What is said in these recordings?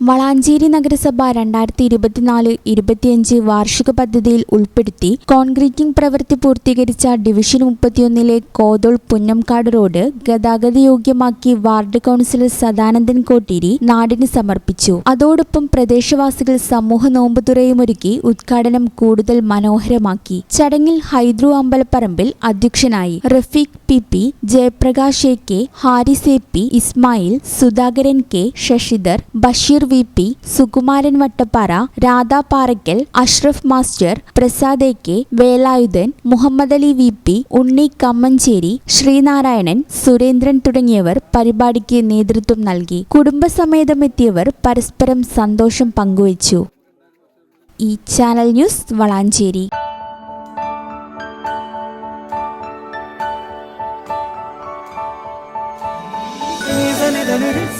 വളാഞ്ചേരി നഗരസഭ രണ്ടായിരത്തി ഇരുപത്തിനാല് ഇരുപത്തിയഞ്ച് വാർഷിക പദ്ധതിയിൽ ഉൾപ്പെടുത്തി കോൺക്രീറ്റിംഗ് പ്രവൃത്തി പൂർത്തീകരിച്ച ഡിവിഷൻ മുപ്പത്തിയൊന്നിലെ കോതോൾ പുന്നംകാട് റോഡ് ഗതാഗതയോഗ്യമാക്കി വാർഡ് കൗൺസിലർ സദാനന്ദൻ കോട്ടീരി നാടിന് സമർപ്പിച്ചു. അതോടൊപ്പം പ്രദേശവാസികൾ സമൂഹ നോമ്പുതുറയുമൊരുക്കി ഉദ്ഘാടനം കൂടുതൽ മനോഹരമാക്കി. ചടങ്ങിൽ ഹൈദ്രു അമ്പലപ്പറമ്പിൽ അധ്യക്ഷനായി Rafeeq P P Jayaprakash A K Haris A P Ismail Sudhakaran K Sasidhar Basheer V P Sukumaran Vattappara Radha Parakkal Ashraf master Prasad A K Velayudhan Muhammad Ali V P Unni Kammancheri Sreenarayanan Surendran തുടങ്ങിയവർ പരിപാടിക്ക് നേതൃത്വം നൽകി. കുടുംബസമേതമെത്തിയവർ പരസ്പരം സന്തോഷം പങ്കുവച്ചു. ഈ channel news Valanchery. Thank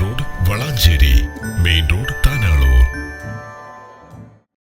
road Valanchery. Main